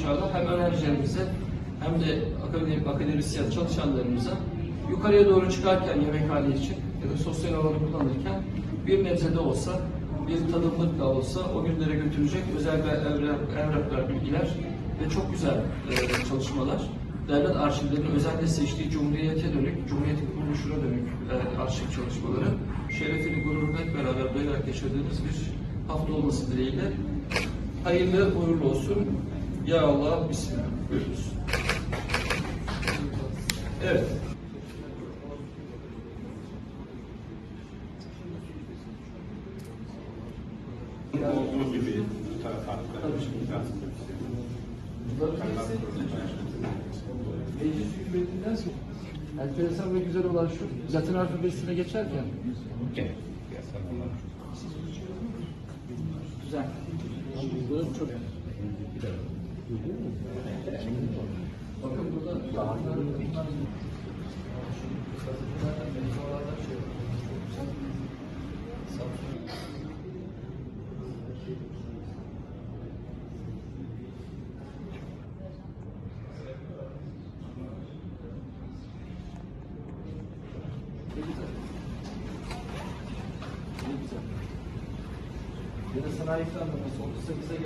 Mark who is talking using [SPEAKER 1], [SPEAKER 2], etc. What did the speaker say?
[SPEAKER 1] inşallah hem öğrencilerimize hem de akademik akademisyen çalışanlarımıza yukarıya doğru çıkarken yemekhane için ya da sosyal alanı kullanırken bir nebze de olsa bir tadımlık da olsa o günlere götürecek özel evraklar, bilgiler ve çok güzel e, çalışmalar. Devlet arşivlerinin özenle seçtiği Cumhuriyet'e dönük, Cumhuriyet'in kuruluşuna dönük e, arşiv çalışmaları şerefini, gururunu hep beraber duyarak yaşadığımız bir hafta olması dileğiyle hayırlı, uğurlu olsun. Ya Allah, Bismillah. Buyurunuz. Evet.
[SPEAKER 2] olduğu gibi farklı.
[SPEAKER 1] Meclis hükümetinden sonra enteresan ve güzel olan şu, Latin alfabesine geçerken güzel. Bu çok Bakın burada. Ya da sanayi planlaması 38'e